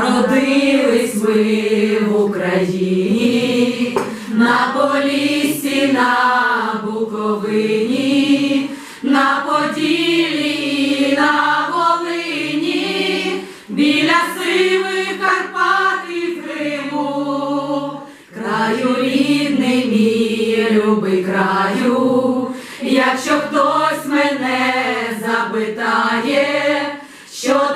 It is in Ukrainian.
Родились ми в Україні, на Полісі, на Буковині, на Поділі, на Волині, біля сивих Карпат і Криму, краю рідний мій, любий краю, якщо хтось мене запитає, що